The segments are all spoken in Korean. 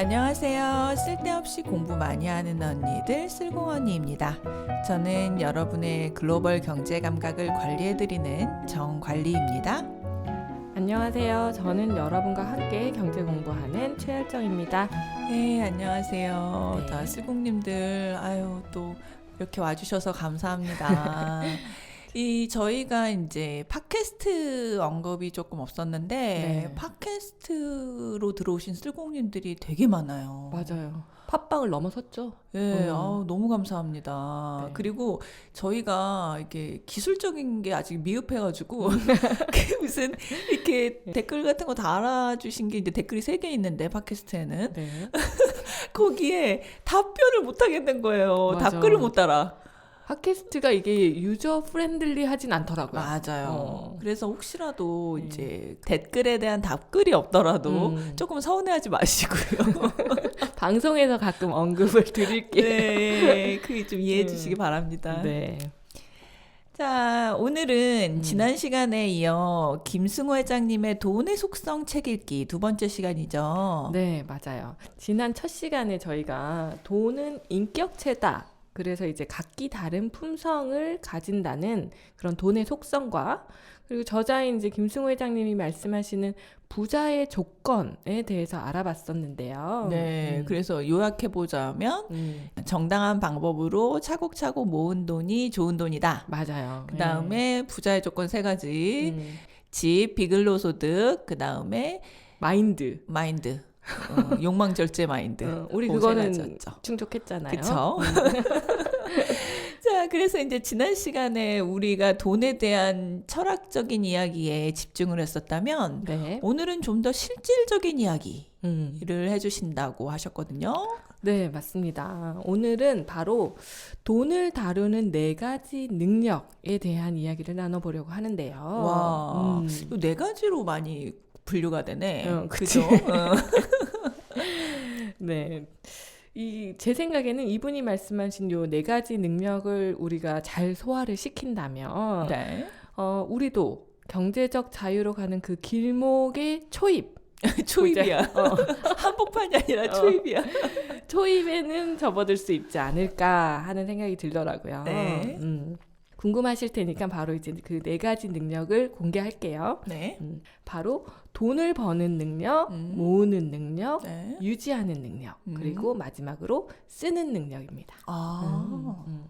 안녕하세요. 쓸데없이 공부 많이 하는 언니들 쓸공언니입니다. 저는 여러분의 글로벌 경제 감각을 관리해드리는 정관리입니다. 안녕하세요. 저는 여러분과 함께 경제 공부하는 최열정입니다. 네, 안녕하세요. 네. 다 쓸공님들, 아유, 또 이렇게 와주셔서 감사합니다. 이 저희가 이제 팟캐스트 언급이 조금 없었는데 네. 팟캐스트로 들어오신 쓸공님들이 되게 많아요. 맞아요. 팟빵을 넘어섰죠. 네, 음. 아우, 너무 감사합니다. 네. 그리고 저희가 이렇게 기술적인 게 아직 미흡해가지고 음. 그 무슨 이렇게 네. 댓글 같은 거 달아주신 게 이제 댓글이 세 개 있는데 팟캐스트에는 네. 거기에 답변을 못 하겠는 거예요. 맞아. 답글을 못 달아. 팟캐스트가 이게 유저 프렌들리 하진 않더라고요. 맞아요. 어. 그래서 혹시라도 음. 이제 댓글에 대한 답글이 없더라도 음. 조금 서운해하지 마시고요. 방송에서 가끔 언급을 드릴게요. 네, 그게 좀 이해해 음. 주시기 바랍니다. 네. 자, 오늘은 음. 지난 시간에 이어 김승호 회장님의 돈의 속성 책 읽기 두 번째 시간이죠. 네, 맞아요. 지난 첫 시간에 저희가 돈은 인격체다. 그래서 이제 각기 다른 품성을 가진다는 그런 돈의 속성과 그리고 저자인 이제 김승호 회장님이 말씀하시는 부자의 조건에 대해서 알아봤었는데요. 네, 음. 그래서 요약해 보자면 음, 정당한 방법으로 차곡차곡 모은 돈이 좋은 돈이다. 맞아요. 그 다음에 부자의 조건 세 네. 가지. 음, 집, 비근로 소득, 그 다음에 마인드. 마인드. 어, 욕망 절제 마인드. 어, 우리 그거는 가지였죠. 충족했잖아요. 그쵸? 자, 그래서 이제 지난 시간에 우리가 돈에 대한 철학적인 이야기에 집중을 했었다면 네. 오늘은 좀 더 실질적인 이야기를 음. 해주신다고 하셨거든요. 네, 맞습니다. 오늘은 바로 돈을 다루는 네 가지 능력에 대한 이야기를 나눠보려고 하는데요. 와, 음. 네 가지로 많이 분류가 되네. 어. 그죠? 어. 네. 이, 제 생각에는 이분이 말씀하신 요 네 가지 능력을 우리가 잘 소화를 시킨다면, 네. 어, 우리도 경제적 자유로 가는 그 길목의 초입, 초입이야. 어, 한복판이 아니라 어. 초입이야. 초입에는 접어들 수 있지 않을까 하는 생각이 들더라고요. 네. 음. 궁금하실 테니까 바로 이제 그 네 가지 능력을 공개할게요. 네. 음, 바로 돈을 버는 능력, 음. 모으는 능력, 네. 유지하는 능력, 음. 그리고 마지막으로 쓰는 능력입니다. 아. 음, 음.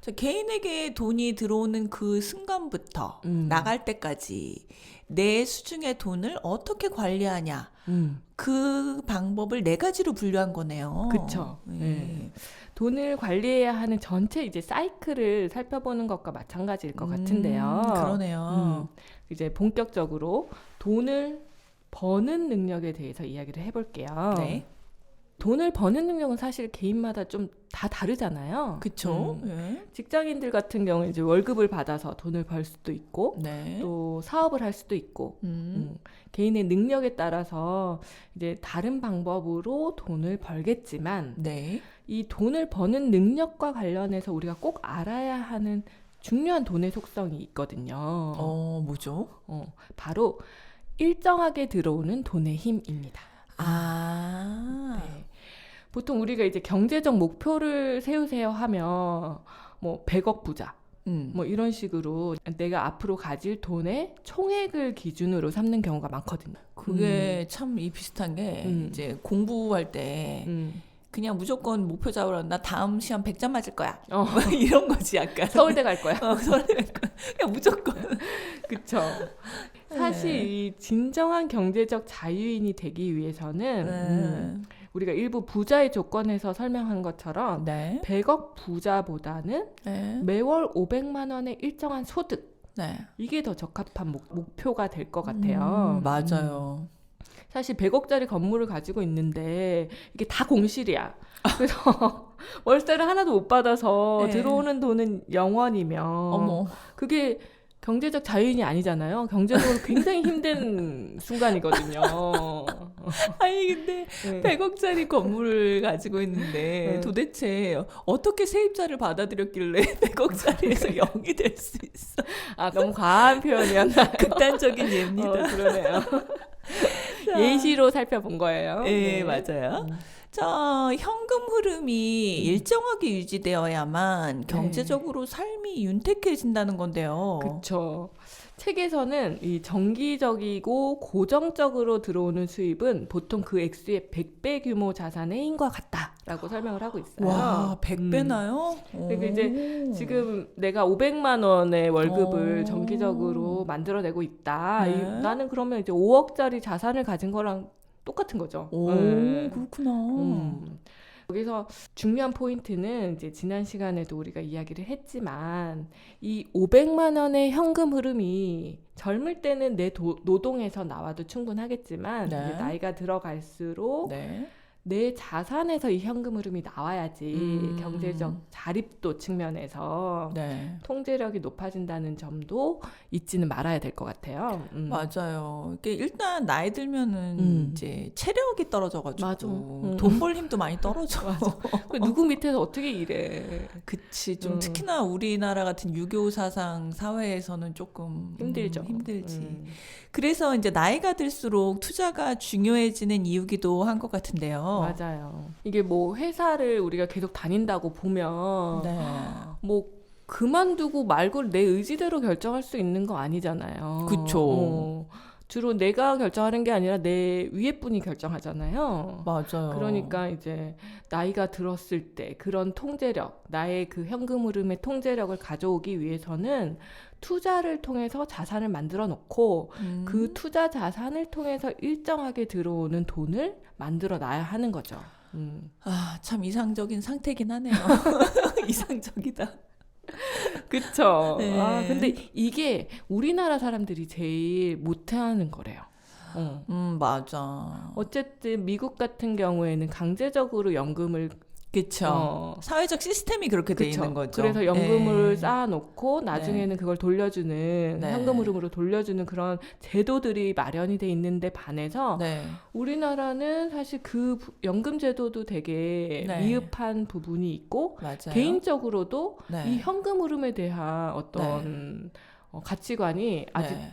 저 개인에게 돈이 들어오는 그 순간부터 음. 나갈 때까지 내 수중의 돈을 어떻게 관리하냐. 음. 그 방법을 네 가지로 분류한 거네요. 그쵸. 네. 네. 돈을 관리해야 하는 전체 이제 사이클을 살펴보는 것과 마찬가지일 것 같은데요. 음, 그러네요. 음, 이제 본격적으로 돈을 버는 능력에 대해서 이야기를 해볼게요. 네. 돈을 버는 능력은 사실 개인마다 좀 다 다르잖아요. 그쵸. 음, 네. 직장인들 같은 경우는 이제 월급을 받아서 돈을 벌 수도 있고 네. 또 사업을 할 수도 있고 음. 음, 개인의 능력에 따라서 이제 다른 방법으로 돈을 벌겠지만 네. 이 돈을 버는 능력과 관련해서 우리가 꼭 알아야 하는 중요한 돈의 속성이 있거든요. 어, 뭐죠? 어, 바로 일정하게 들어오는 돈의 힘입니다. 아. 네. 보통 우리가 이제 경제적 목표를 세우세요 하면 뭐 100억 부자 음. 뭐 이런 식으로 내가 앞으로 가질 돈의 총액을 기준으로 삼는 경우가 많거든요. 그게 참이 비슷한 게 음. 이제 공부할 때 음. 그냥 무조건 목표 잡으라 나 다음 시험 100점 맞을 거야. 어, 뭐 이런 거지 약간. 서울대 갈 거야. 어, 서울대 갈 거야. 그냥 무조건. 그쵸. 사실 네. 이 진정한 경제적 자유인이 되기 위해서는 음, 우리가 일부 부자의 조건에서 설명한 것처럼 네. 100억 부자보다는 네. 매월 500만 원의 일정한 소득 네. 이게 더 적합한 목, 목표가 될 것 같아요. 음, 맞아요. 사실 100억짜리 건물을 가지고 있는데 이게 다 공실이야. 그래서 월세를 하나도 못 받아서 네. 들어오는 돈은 0원이면 어머. 그게 경제적 자유인이 아니잖아요. 경제적으로 굉장히 힘든 순간이거든요. 아니 근데 네. 100억짜리 건물을 가지고 있는데 네. 도대체 어떻게 세입자를 받아들였길래 100억짜리에서 0이 될 수 있어? 아, 너무 과한 표현이었나? 극단적인 예입니다. 어, 그러네요. 예시로 살펴본 거예요. 네, 네. 맞아요. 음. 자, 현금 흐름이 일정하게 유지되어야만 경제적으로 삶이 윤택해진다는 건데요. 그렇죠. 책에서는 이 정기적이고 고정적으로 들어오는 수입은 보통 그 액수의 100배 규모 자산의 힘과 같다라고 설명을 하고 있어요. 와, 100배나요? 그리고 이제 지금 내가 500만 원의 월급을 오. 정기적으로 만들어내고 있다. 네. 이- 나는 그러면 이제 5억짜리 자산을 가진 거랑 똑같은 거죠. 오, 네. 그렇구나. 음. 여기서 중요한 포인트는 이제 지난 시간에도 우리가 이야기를 했지만 이 500만 원의 현금 흐름이 젊을 때는 내 도- 노동에서 나와도 충분하겠지만 네. 나이가 들어갈수록 네. 내 자산에서 이 현금 흐름이 나와야지 음. 경제적 자립도 측면에서 네. 통제력이 높아진다는 점도 잊지는 말아야 될 것 같아요. 음. 맞아요. 이게 일단 나이 들면은 음. 이제 체력이 떨어져가지고. 음. 돈벌 힘도 많이 떨어져. 그 누구 밑에서 어떻게 일해? 그치. 좀 음. 특히나 우리나라 같은 유교 사상 사회에서는 조금 힘들죠. 음, 힘들지. 음. 그래서 이제 나이가 들수록 투자가 중요해지는 이유기도 한 것 같은데요. 맞아요. 이게 뭐 회사를 우리가 계속 다닌다고 보면 네. 뭐 그만두고 말고 내 의지대로 결정할 수 있는 거 아니잖아요. 그쵸. 어, 주로 내가 결정하는 게 아니라 내 위에 분이 결정하잖아요. 맞아요. 그러니까 이제 나이가 들었을 때 그런 통제력, 나의 그 현금 흐름의 통제력을 가져오기 위해서는 투자를 통해서 자산을 만들어 놓고 음. 그 투자 자산을 통해서 일정하게 들어오는 돈을 만들어 놔야 하는 거죠. 음. 아, 참 이상적인 상태긴 하네요. 이상적이다. 그쵸. 네. 아, 근데 이게 우리나라 사람들이 제일 못하는 거래요. 어. 음, 맞아. 어쨌든 미국 같은 경우에는 강제적으로 연금을 그쵸. 어, 사회적 시스템이 그렇게 돼 그쵸. 있는 거죠. 그래서 연금을 네. 쌓아놓고 나중에는 그걸 돌려주는 네. 현금 흐름으로 돌려주는 그런 제도들이 마련이 돼 있는데 반해서 네. 우리나라는 사실 그 부- 연금 제도도 되게 네. 미흡한 부분이 있고 맞아요. 개인적으로도 네. 이 현금 흐름에 대한 어떤 어, 가치관이 아직 네.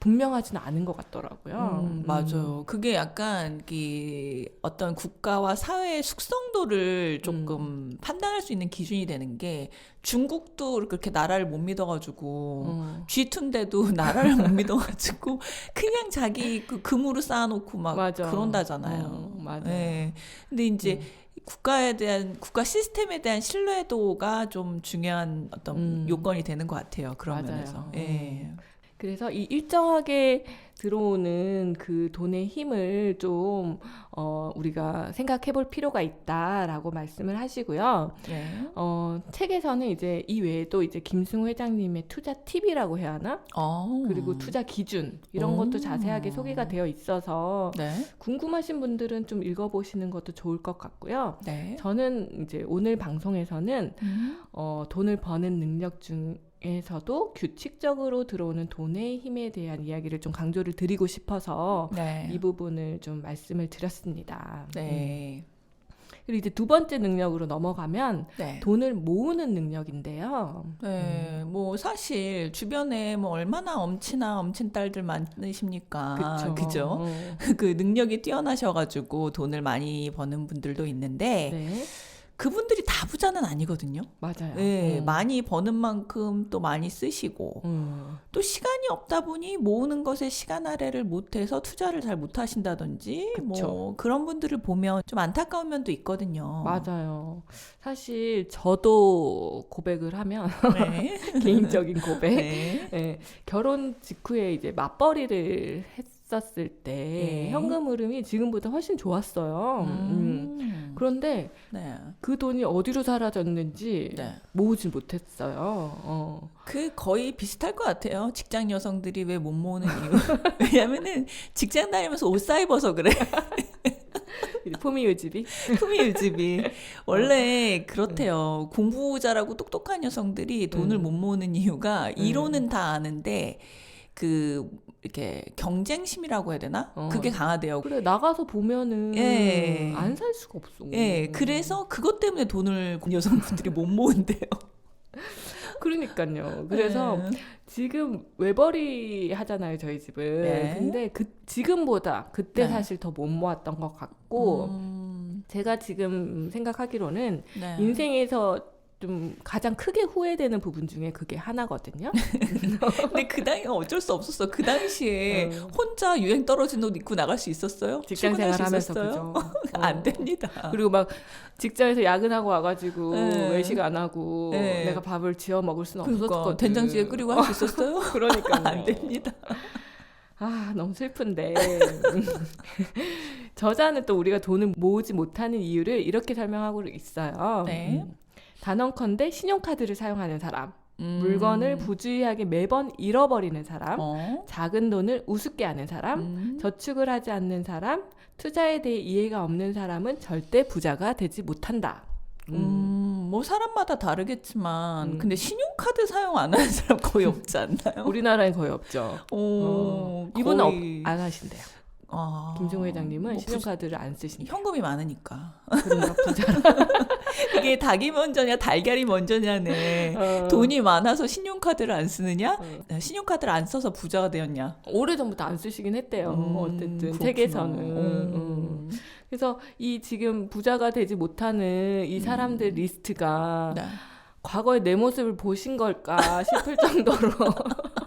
분명하지는 않은 것 같더라고요. 음, 맞아요. 그게 약간 이 어떤 국가와 사회의 숙성도를 조금 음. 판단할 수 있는 기준이 되는 게 중국도 그렇게 나라를 못 믿어가지고 음. G2인데도 나라를 못 믿어가지고 그냥 자기 그 금으로 쌓아놓고 막 맞아. 그런다잖아요. 어, 맞아요. 네. 근데 이제 음. 국가에 대한 국가 시스템에 대한 신뢰도가 좀 중요한 어떤 음. 요건이 되는 것 같아요. 그런 맞아요. 면에서. 음. 예. 그래서 이 일정하게 들어오는 그 돈의 힘을 좀 어, 우리가 생각해 볼 필요가 있다라고 말씀을 하시고요. 예. 어, 책에서는 이제 이 외에도 이제 김승우 회장님의 투자 팁이라고 해야 하나? 어. 그리고 투자 기준 이런 오. 것도 자세하게 소개가 되어 있어서 네. 궁금하신 분들은 좀 읽어보시는 것도 좋을 것 같고요. 네. 저는 이제 오늘 방송에서는 음. 어, 돈을 버는 능력 중 에서도 규칙적으로 들어오는 돈의 힘에 대한 이야기를 좀 강조를 드리고 싶어서 네. 이 부분을 좀 말씀을 드렸습니다. 음. 네. 그리고 이제 두 번째 능력으로 넘어가면 네. 돈을 모으는 능력인데요. 네, 뭐 사실 주변에 뭐 얼마나 엄친아 엄친 딸들 많으십니까? 그쵸. 그죠? 어. 그 능력이 뛰어나셔가지고 돈을 많이 버는 분들도 있는데 네, 그분들이 다 부자는 아니거든요. 맞아요. 네, 음. 많이 버는 만큼 또 많이 쓰시고 음. 또 시간이 없다 보니 모으는 것에 시간 할애를 못해서 투자를 잘 못하신다든지 뭐 그쵸. 그런 분들을 보면 좀 안타까운 면도 있거든요. 맞아요. 사실 저도 고백을 하면 네. 개인적인 고백. 네. 네, 결혼 직후에 이제 맞벌이를 했 었을 때 네. 현금 흐름이 지금보다 훨씬 좋았어요. 음. 음. 그런데 네. 그 돈이 어디로 사라졌는지 네. 모으질 못했어요. 어. 그 거의 비슷할 것 같아요. 직장 여성들이 왜 못 모으는 이유. 왜냐면은 직장 다니면서 옷 사 입어서 그래. 품위 유지비. 품위 유지비. 원래 그렇대요. 공부 잘하고 똑똑한 여성들이 돈을 음. 못 모으는 이유가 이론은 다 아는데 그 이렇게 경쟁심이라고 해야 되나? 어. 그게 강하대요. 그래 나가서 보면은 예. 안 살 수가 없어. 예, 그래서 그것 때문에 돈을 여성분들이 못 모은대요. 그러니까요. 그래서 네. 지금 외벌이 하잖아요, 저희 집은. 네. 근데 그 지금보다 그때 네. 사실 더 못 모았던 것 같고 음, 제가 지금 생각하기로는 네. 인생에서 좀 가장 크게 후회되는 부분 중에 그게 하나거든요. 근데 그 당시 어쩔 수 없었어. 그 당시에 음. 혼자 유행 떨어진 옷 입고 나갈 수 있었어요? 직장 생활하면서? 그죠. 안 어. 됩니다. 그리고 막 직장에서 야근하고 와가지고 네. 외식 안 하고 네. 내가 밥을 지어 먹을 수는 그러니까 없었거든. 된장찌개 끓이고 할 수 있었어요? 그러니까요. 안 됩니다. 아 너무 슬픈데 저자는 또 우리가 돈을 모으지 못하는 이유를 이렇게 설명하고 있어요. 네. 음. 단언컨대 신용카드를 사용하는 사람, 음. 물건을 부주의하게 매번 잃어버리는 사람, 어? 작은 돈을 우습게 하는 사람, 음. 저축을 하지 않는 사람, 투자에 대해 이해가 없는 사람은 절대 부자가 되지 못한다. 음, 뭐 사람마다 다르겠지만 음. 근데 신용카드 사용 안 하는 사람 거의 없지 않나요? 우리나라엔 거의 없죠. 오, 어. 이분은 없, 거의- 안 하신대요. 아, 김승우 회장님은 뭐 부- 신용카드를 안 쓰신대요. 현금이 많으니까 그런가 부자. 이게 닭이 먼저냐 달걀이 먼저냐네 어. 돈이 많아서 신용카드를 안 쓰느냐 어. 신용카드를 안 써서 부자가 되었냐 오래전부터 안 쓰시긴 했대요. 음, 어쨌든 그렇구나. 책에서는. 음. 음. 그래서 이 지금 부자가 되지 못하는 이 사람들 리스트가 네. 과거의 내 모습을 보신 걸까 싶을 정도로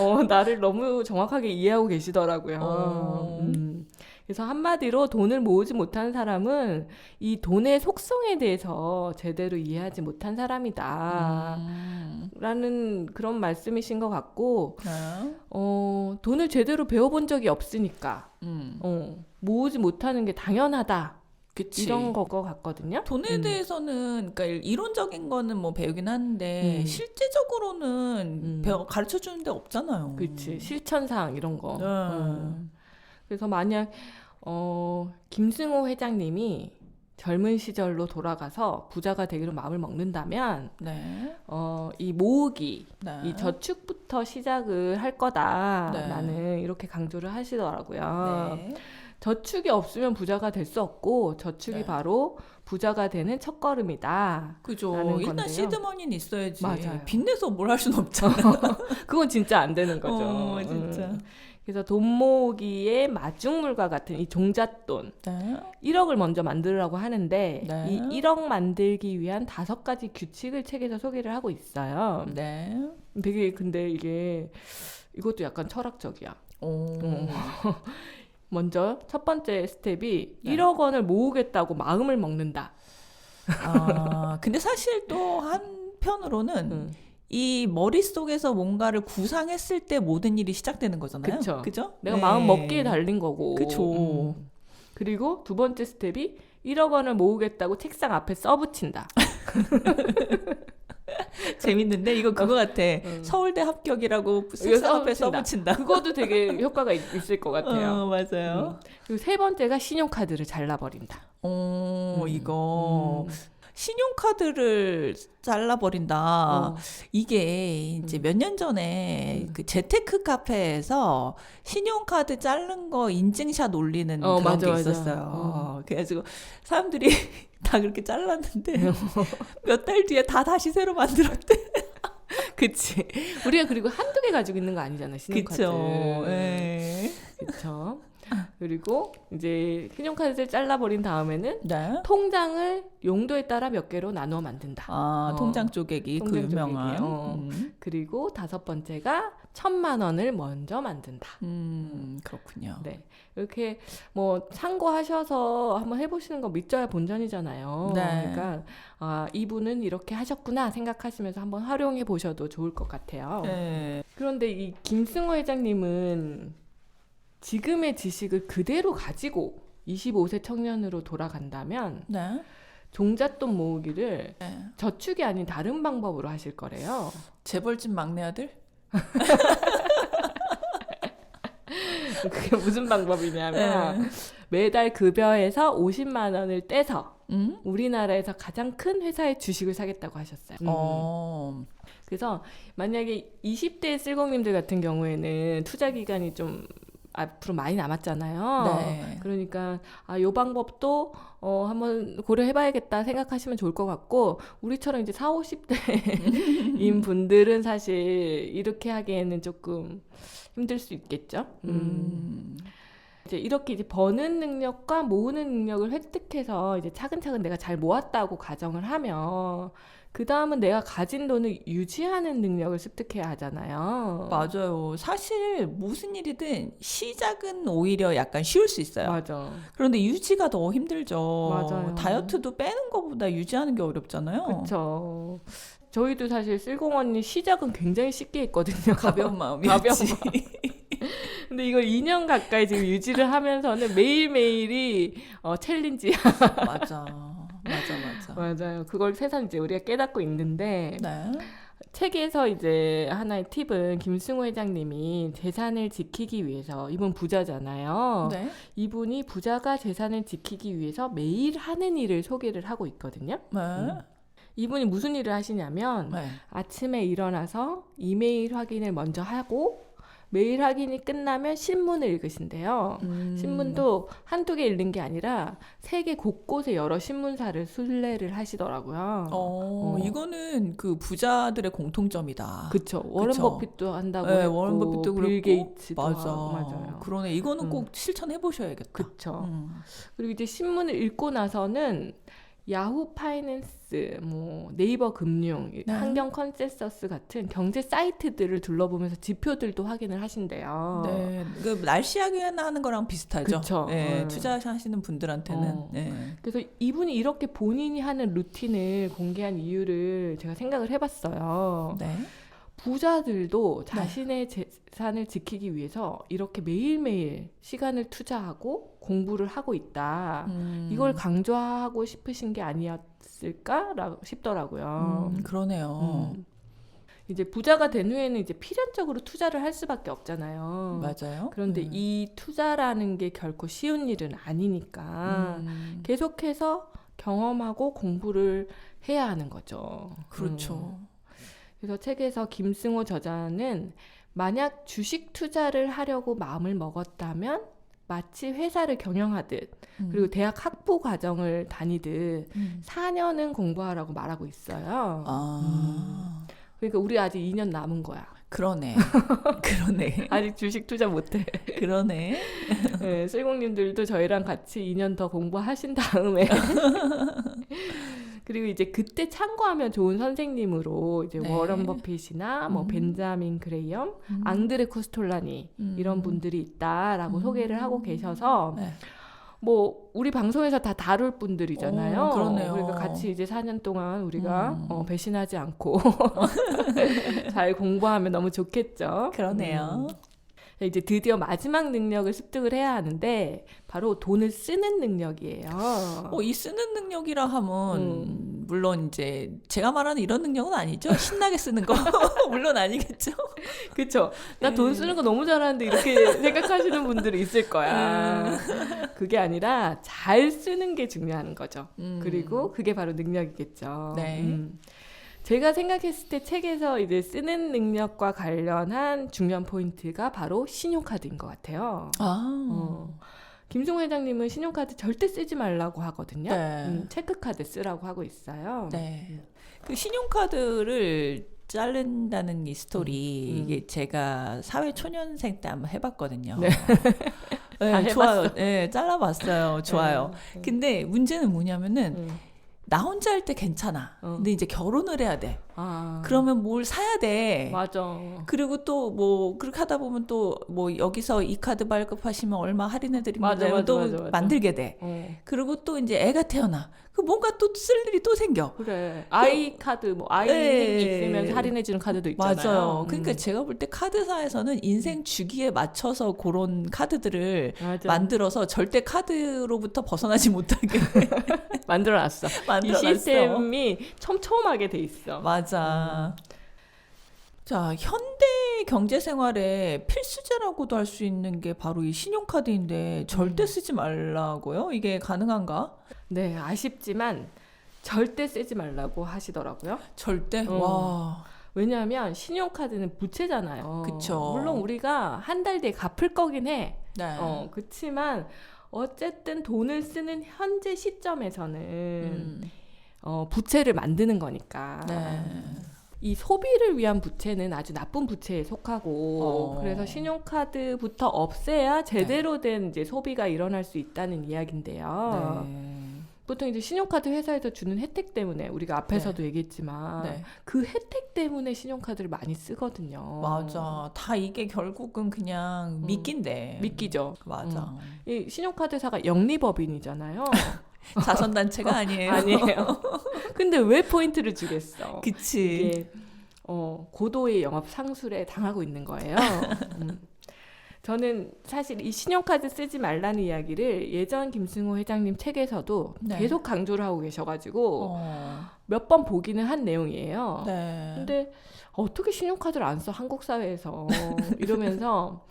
어, 나를 너무 정확하게 이해하고 계시더라고요. 어. 음. 그래서 한마디로 돈을 모으지 못한 사람은 이 돈의 속성에 대해서 제대로 이해하지 못한 사람이다. 음. 라는 그런 말씀이신 것 같고, 네. 어, 돈을 제대로 배워본 적이 없으니까, 음. 어, 모으지 못하는 게 당연하다. 그치. 이런 거 같거든요. 돈에 음. 대해서는 그러니까 이론적인 거는 뭐 배우긴 하는데 음. 실제적으로는 음. 배워 가르쳐 주는 데 없잖아요. 그치. 실천 사항 이런 거. 네. 음. 그래서 만약, 어, 김승호 회장님이 젊은 시절로 돌아가서 부자가 되기로 마음을 먹는다면, 네. 어, 이 모으기, 네. 이 저축부터 시작을 할 거다. 네. 나는 이렇게 강조를 하시더라고요. 네. 저축이 없으면 부자가 될 수 없고 저축이 네. 바로 부자가 되는 첫 걸음이다. 그죠. 라는 일단 건데요. 시드머니는 있어야지. 맞아요. 빚내서 뭘 할 수는 없잖아. 그건 진짜 안 되는 거죠. 어, 진짜. 음. 그래서 돈 모으기의 마중물과 같은 이 종잣돈 네. 1억을 먼저 만들으라고 하는데 네. 이 1억 만들기 위한 다섯 가지 규칙을 책에서 소개를 하고 있어요. 네. 되게 근데 이게 이것도 약간 철학적이야. 오. 어. 먼저 첫 번째 스텝이 네. 1억 원을 모으겠다고 마음을 먹는다. 아, 근데 사실 또 한편으로는 음. 이 머릿속에서 뭔가를 구상했을 때 모든 일이 시작되는 거잖아요. 그쵸. 그죠? 내가 네. 마음 먹기에 달린 거고. 그쵸. 음. 그리고 두 번째 스텝이 1억 원을 모으겠다고 책상 앞에 써붙인다. 재밌는데 이거 그거 같아. 음. 서울대 합격이라고 책상 앞에 써붙인다. 그것도 되게 효과가 있, 을것 같아요. 어, 맞아요. 음. 그리고 세 번째가 신용카드를 잘라버린다. 어, 음. 이거 음. 신용카드를 잘라버린다. 어. 이게 이제 음. 몇년 전에 음. 그 재테크 카페에서 신용카드 자른 거 인증샷 올리는 어, 그런 맞아, 게. 있었어요. 어. 그래가지고 사람들이 다 그렇게 잘랐는데 몇 달 뒤에 다 다시 새로 만들었대. 그치. 우리가 그리고 한두 개 가지고 있는 거 아니잖아, 신용카드. 그쵸. 예. 그쵸. 그리고 이제 신용카드를 잘라버린 다음에는 네. 통장을 용도에 따라 몇 개로 나누어 만든다. 아, 어. 통장 쪼개기 그 통장 유명한. 쪼개기, 어. 음. 그리고 다섯 번째가 천만 원을 먼저 만든다. 음, 그렇군요. 네. 이렇게 뭐 참고하셔서 한번 해보시는 거 믿져야 본전이잖아요. 네. 그러니까 아, 이분은 이렇게 하셨구나 생각하시면서 한번 활용해 보셔도 좋을 것 같아요. 예. 그런데 이 김승호 회장님은 지금의 지식을 그대로 가지고 25세 청년으로 돌아간다면 네. 종잣돈 모으기를 네. 저축이 아닌 다른 방법으로 하실 거래요. 재벌집 막내 아들? 그게 무슨 방법이냐면 네. 매달 급여에서 50만 원을 떼서 음? 우리나라에서 가장 큰 회사의 주식을 사겠다고 하셨어요. 음. 어. 그래서 만약에 20대 쓸공님들 같은 경우에는 투자 기간이 좀 앞으로 많이 남았잖아요. 네. 그러니까 아, 요 방법도 어, 한번 고려해 봐야겠다 생각하시면 좋을 것 같고 우리처럼 이제 4, 50대인 분들은 사실 이렇게 하기에는 조금 힘들 수 있겠죠. 음. 음. 이제 이렇게 이제 버는 능력과 모으는 능력을 획득해서 이제 차근차근 내가 잘 모았다고 가정을 하면 그 다음은 내가 가진 돈을 유지하는 능력을 습득해야 하잖아요. 맞아요. 사실 무슨 일이든 시작은 오히려 약간 쉬울 수 있어요. 맞아. 그런데 유지가 더 힘들죠. 맞아요. 다이어트도 빼는 것보다 유지하는 게 어렵잖아요. 그렇죠. 저희도 사실 쓸공 언니 시작은 굉장히 쉽게 했거든요. 가벼운 마음이었지. 가벼운 근데 이걸 2년 가까이 지금 유지를 하면서는 매일매일이 어, 챌린지야. 맞아. 맞아, 맞아. 맞아요. 그걸 새삼 이제 우리가 깨닫고 있는데 네. 책에서 이제 하나의 팁은 김승호 회장님이 재산을 지키기 위해서 이분 부자잖아요. 네. 이분이 부자가 재산을 지키기 위해서 매일 하는 일을 소개를 하고 있거든요. 네. 이분이 무슨 일을 하시냐면 네. 아침에 일어나서 이메일 확인을 먼저 하고 메일 확인이 끝나면 신문을 읽으신대요. 음. 신문도 한두 개 읽는 게 아니라 세계 곳곳에 여러 신문사를 순례를 하시더라고요. 어, 어. 이거는 그 부자들의 공통점이다. 그쵸. 워런 그쵸. 버핏도 한다고 네, 했고, 워런 버핏도 빌 그랬고, 게이츠도 맞아. 하고, 맞아요. 그러네. 이거는 음. 꼭 실천해 보셔야겠다. 그쵸. 음. 그리고 이제 신문을 읽고 나서는 야후 파이낸스, 뭐 네이버 금융, 네. 환경 컨센서스 같은 경제 사이트들을 둘러보면서 지표들도 확인을 하신대요. 네. 그 날씨 확인하는 거랑 비슷하죠. 그쵸. 네, 네. 투자하시는 분들한테는. 어. 네. 그래서 이분이 이렇게 본인이 하는 루틴을 공개한 이유를 제가 생각을 해봤어요. 네. 부자들도 자신의 재 산을 지키기 위해서 이렇게 매일매일 시간을 투자하고 공부를 하고 있다. 음. 이걸 강조하고 싶으신 게 아니었을까 싶더라고요. 음, 그러네요. 음. 이제 부자가 된 후에는 이제 필연적으로 투자를 할 수밖에 없잖아요. 맞아요. 그런데 음. 이 투자라는 게 결코 쉬운 일은 아니니까 음. 계속해서 경험하고 공부를 해야 하는 거죠. 그렇죠. 음. 그래서 책에서 김승호 저자는 만약 주식 투자를 하려고 마음을 먹었다면 마치 회사를 경영하듯 음. 그리고 대학 학부 과정을 다니듯 음. 4년은 공부하라고 말하고 있어요. 아. 그러니까 우리 아직 2년 남은 거야. 그러네. 그러네. 아직 주식 투자 못해. 그러네. 네, 슬공님들도 저희랑 같이 2년 더 공부하신 다음에 그리고 이제 그때 참고하면 좋은 선생님으로 이제 네. 워런 버핏이나 뭐 음. 벤자민 그레이엄, 음. 앙드레 코스톨라니 음. 이런 분들이 있다라고 음. 소개를 하고 계셔서 네. 뭐 우리 방송에서 다 다룰 분들이잖아요. 오, 그러네요. 그러니까 같이 이제 4년 동안 우리가 음. 어, 배신하지 않고 잘 공부하면 너무 좋겠죠. 그러네요. 음. 이제 드디어 마지막 능력을 습득을 해야 하는데 바로 돈을 쓰는 능력이에요. 어, 이 쓰는 능력이라 하면 음. 물론 이제 제가 말하는 이런 능력은 아니죠. 신나게 쓰는 거 물론 아니겠죠. 그쵸? 나돈 음. 쓰는 거 너무 잘하는데 이렇게 생각하시는 분들이 있을 거야. 음. 그게 아니라 잘 쓰는 게 중요한 거죠. 음. 그리고 그게 바로 능력이겠죠. 네. 음. 제가 생각했을 때 책에서 이제 쓰는 능력과 관련한 중요한 포인트가 바로 신용카드인 것 같아요. 아. 어. 김승호 회장님은 신용카드 절대 쓰지 말라고 하거든요. 네. 음, 체크카드 쓰라고 하고 있어요. 네. 그 신용카드를 자른다는 이 스토리 음. 이게 제가 사회 초년생 때 한번 해봤거든요. 네. 네? 좋아요. 네, 잘라봤어요. 좋아요. 네. 근데 문제는 뭐냐면은 음. 나 혼자 할 때 괜찮아. 어. 근데 이제 결혼을 해야 돼. 아. 그러면 뭘 사야 돼. 맞아. 그리고 또 뭐 그렇게 하다 보면 또 뭐 여기서 이 카드 발급하시면 얼마 할인해 드립니다. 맞아, 이러면 맞아, 또 맞아, 맞아. 만들게 돼. 어. 그리고 또 이제 애가 태어나. 그 뭔가 또 쓸 일이 또 생겨. 그래. 아이 카드 뭐 아이 네. 있으면 할인해 주는 카드도 있잖아요. 맞아요. 그러니까 음. 제가 볼 때 카드사에서는 인생 주기에 맞춰서 그런 카드들을 맞아. 만들어서 절대 카드로부터 벗어나지 못하게 만들어 놨어. 이 만들어 놨어. 시스템이 촘촘하게 돼 있어. 맞아. 자, 현대 경제 생활에 필수제라고도 할 수 있는 게 바로 이 신용카드인데 절대 음. 쓰지 말라고요? 이게 가능한가? 네, 아쉽지만 절대 쓰지 말라고 하시더라고요. 절대? 어. 와. 왜냐하면 신용카드는 부채잖아요. 그쵸. 물론 우리가 한 달 뒤에 갚을 거긴 해. 네. 어, 그치만 어쨌든 돈을 쓰는 현재 시점에서는 음. 어, 부채를 만드는 거니까. 네. 이 소비를 위한 부채는 아주 나쁜 부채에 속하고 어. 그래서 신용카드부터 없애야 제대로 된 이제 소비가 일어날 수 있다는 이야기인데요. 네. 보통 이제 신용카드 회사에서 주는 혜택 때문에 우리가 앞에서도 얘기했지만 네. 그 혜택 때문에 신용카드를 많이 쓰거든요. 맞아. 다 이게 결국은 그냥 음. 미끼인데. 믿기죠. 맞아. 이 신용카드사가 영리법인이잖아요. 자선 단체가 아니에요. 아니에요. 근데 왜 포인트를 주겠어? 그치. 이게 어, 고도의 영업 상술에 당하고 있는 거예요. 음. 저는 사실 이 신용카드 쓰지 말라는 이야기를 예전 김승호 회장님 책에서도 네. 계속 강조를 하고 계셔가지고 어. 몇번 보기는 한 내용이에요. 네. 근데 어떻게 신용카드를 안 써 한국 사회에서 이러면서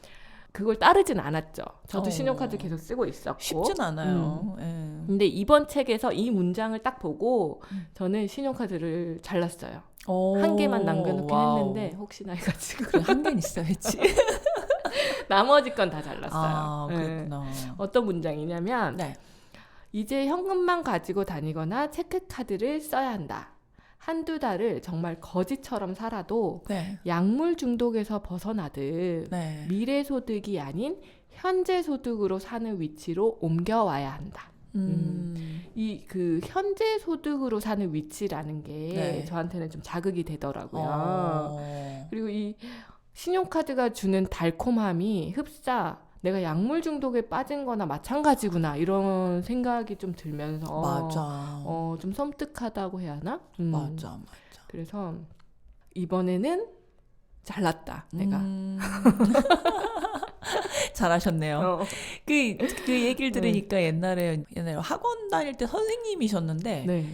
그걸 따르진 않았죠. 저도 어. 신용카드 계속 쓰고 있었고 쉽진 않아요. 예. 근데 이번 책에서 이 문장을 딱 보고 음. 저는 신용카드를 잘랐어요. 오, 한 개만 남겨놓긴 와우. 했는데 혹시나 해가지고 그래 한 개는 있어야지. 나머지 건 다 잘랐어요. 아, 네. 그렇구나. 어떤 문장이냐면 네. 이제 현금만 가지고 다니거나 체크카드를 써야 한다. 한두 달을 정말 거지처럼 살아도 네. 약물 중독에서 벗어나듯 네. 미래 소득이 아닌 현재 소득으로 사는 위치로 옮겨와야 한다. 음. 이그 현재 소득으로 사는 위치라는 게 네. 저한테는 좀 자극이 되더라고요. 어. 그리고 이 신용카드가 주는 달콤함이 흡사 내가 약물 중독에 빠진 거나 마찬가지구나 이런 생각이 좀 들면서 맞아. 어, 좀 섬뜩하다고 해야 하나? 음, 맞아, 맞아. 그래서 이번에는 잘났다 내가. 음. 잘하셨네요. 어. 그, 그 얘기를 들으니까 옛날에, 옛날에 학원 다닐 때 선생님이셨는데, 네.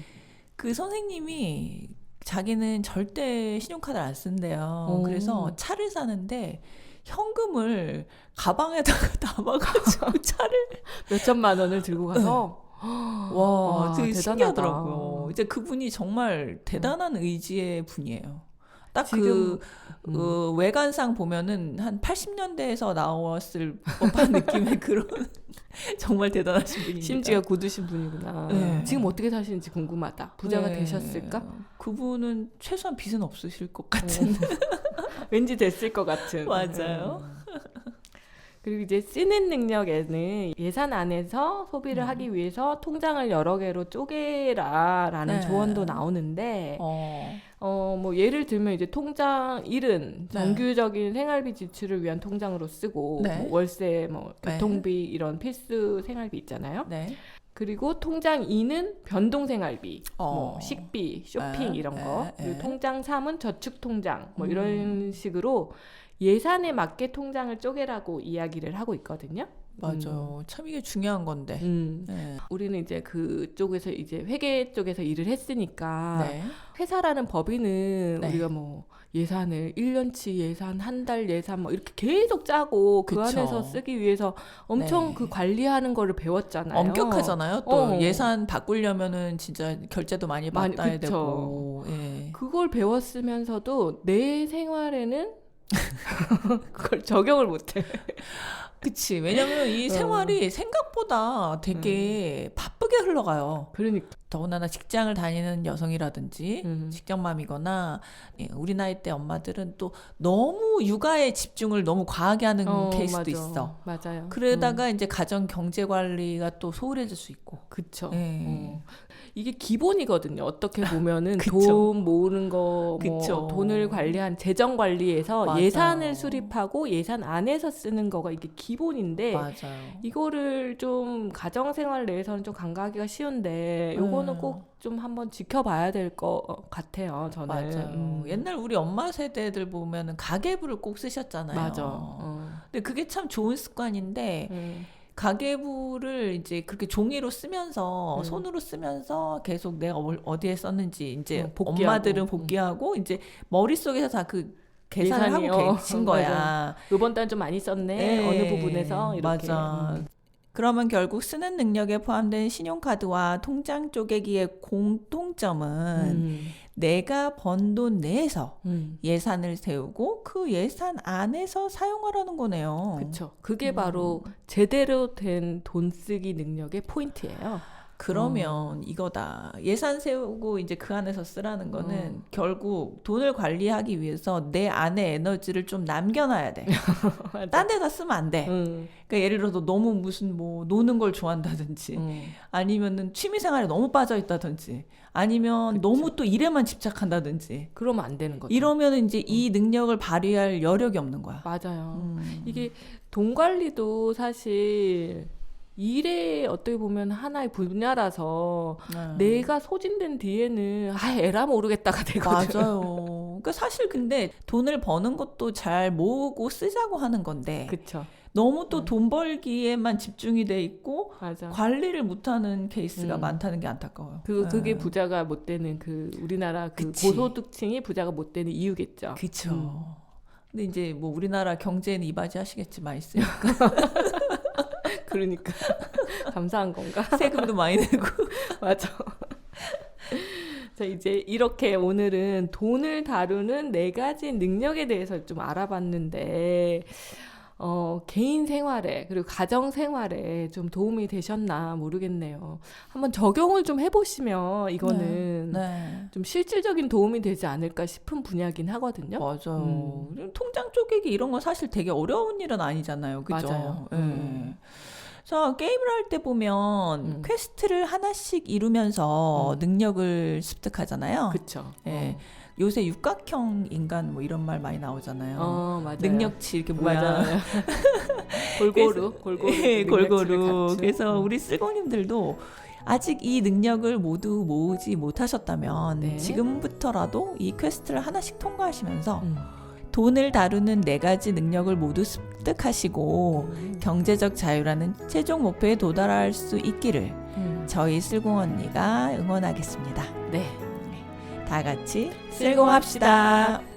그 선생님이 자기는 절대 신용카드를 안 쓴대요. 오. 그래서 차를 사는데, 현금을 가방에다가 담아가지고 차를 몇 천만 원을 들고 가서 와, 와, 되게 대단하다. 신기하더라고요. 이제 그분이 정말 대단한 의지의 분이에요. 딱그 지금, 음. 어, 외관상 보면은 한 80년대에서 나왔을 법한 느낌의 그런 정말 대단하신 분입니다. 심지어 굳으신 분이구나. 네. 지금 어떻게 사시는지 궁금하다. 부자가 네. 되셨을까? 그분은 최소한 빚은 없으실 것 같은. 왠지 됐을 것 같은. 맞아요. 음. 그리고 이제 쓰는 능력에는 예산 안에서 소비를 음. 하기 위해서 통장을 여러 개로 쪼개라라는 네. 조언도 나오는데 어. 어 뭐 예를 들면 이제 통장 1은 네. 정규적인 생활비 지출을 위한 통장으로 쓰고 네. 뭐 월세 뭐 네. 교통비 이런 필수 생활비 있잖아요. 네. 그리고 통장 2는 변동 생활비, 어. 뭐 식비, 쇼핑 네, 이런 네, 거. 네. 그리고 통장 3은 저축 통장 뭐 음. 이런 식으로 예산에 맞게 통장을 쪼개라고 이야기를 하고 있거든요. 맞아요. 참 이게 중요한 건데. 음. 네. 우리는 이제 그쪽에서 이제 회계 쪽에서 일을 했으니까 네. 회사라는 법인은 네. 우리가 뭐 예산을 1년치 예산, 한 달 예산 뭐 이렇게 계속 짜고 그 그쵸. 안에서 쓰기 위해서 엄청 네. 그 관리하는 거를 배웠잖아요. 엄격하잖아요. 또 어. 예산 바꾸려면은 진짜 결제도 많이 받아야. 되고. 예. 그걸 배웠으면서도 내 생활에는 그걸 적용을 못해. 그치. 왜냐면 이 어. 생활이 생각보다 되게 바쁘게 흘러가요. 그러니까. 더군다나 직장을 다니는 여성이라든지 음. 직장맘이거나 예, 우리 나이 때 엄마들은 또 너무 육아에 집중을 너무 과하게 하는 어, 케이스도 맞아. 있어. 맞아요. 그러다가 이제 가정 경제 관리가 또 소홀해질 수 있고. 그쵸. 예. 어. 이게 기본이거든요. 어떻게 보면은. 돈 모으는 거, 뭐. 돈을 관리한 재정 관리에서 맞아요. 예산을 수립하고 예산 안에서 쓰는 거가 이게 기본인데 맞아요. 이거를 좀 가정 생활 내에서는 좀 간과하기가 쉬운데 요거는 음. 꼭좀 한번 지켜봐야 될 것 같아요. 저는. 맞아요. 음. 옛날 우리 엄마 세대들 보면은 가계부를 꼭 쓰셨잖아요. 맞아. 어. 근데 그게 참 좋은 습관인데 음. 가계부를 이제 그렇게 종이로 쓰면서 음. 손으로 쓰면서 계속 내가 뭘 어디에 썼는지 이제 어, 복기하고. 엄마들은 복귀하고 이제 머릿속에서 다 그 계산을 계산이, 하고 어, 계신 맞아. 거야. 이번 달 좀 많이 썼네. 네. 어느 부분에서 이렇게. 맞아. 음. 그러면 결국 쓰는 능력에 포함된 신용카드와 통장 쪼개기의 공통점은 음. 내가 번 돈 내에서 음. 예산을 세우고 그 예산 안에서 사용하라는 거네요. 그렇죠. 그게 음. 바로 제대로 된 돈 쓰기 능력의 포인트예요. 그러면 이거다. 예산 세우고 이제 그 안에서 쓰라는 거는 어. 결국 돈을 관리하기 위해서 내 안에 에너지를 좀 남겨놔야 돼. 딴 데다 쓰면 안 돼. 음. 그러니까 예를 들어서 너무 무슨 뭐 노는 걸 좋아한다든지 음. 아니면은 취미 생활에 너무 빠져 있다든지 아니면 그쵸. 너무 또 일에만 집착한다든지 그러면 안 되는 거죠. 이러면 이제 이 능력을 발휘할 여력이 없는 거야. 맞아요. 음. 이게 돈 관리도 사실 일에 어떻게 보면 하나의 분야라서 네. 내가 소진된 뒤에는 아 에라 모르겠다가 되거든. 맞아요. 그러니까 사실 근데 돈을 버는 것도 잘 모으고 쓰자고 하는 건데 그쵸. 너무 또 음. 돈 벌기에만 집중이 돼 있고 맞아. 관리를 못하는 케이스가 음. 많다는 게 안타까워요. 그 그게 네. 부자가 못 되는 그 우리나라 그 그치. 고소득층이 부자가 못 되는 이유겠죠. 그쵸. 음. 근데 이제 뭐 우리나라 경제는 이바지 하시겠지 많이 쓰니까 그러니까 감사한 건가? 세금도 많이 내고 맞아. 자, 이제 이렇게 오늘은 돈을 다루는 네 가지 능력에 대해서 좀 알아봤는데, 어, 개인 생활에, 그리고 가정 생활에 좀 도움이 되셨나 모르겠네요. 한번 적용을 좀 해보시면 이거는 네. 좀 실질적인 도움이 되지 않을까 싶은 분야긴 하거든요. 맞아요. 음. 통장 쪼개기 이런 건 사실 되게 어려운 일은 아니잖아요. 그죠? 맞아요. 예. 음. 자, 게임을 할 때 보면 음. 퀘스트를 하나씩 이루면서 음. 능력을 습득하잖아요. 그쵸. 예. 요새 육각형 인간 뭐 이런 말 많이 나오잖아요. 어, 맞아요. 능력치 이렇게. 맞아요. 골고루, 골고루. 예, 골고루. 그래서 음. 우리 쓸공님들도 아직 이 능력을 모두 모으지 못하셨다면 네. 지금부터라도 이 퀘스트를 하나씩 통과하시면서 음. 돈을 다루는 네 가지 능력을 모두 습득하시고 음. 경제적 자유라는 최종 목표에 도달할 수 있기를 음. 저희 쓸공 언니가 응원하겠습니다. 네. 다 같이. 쓸공합시다.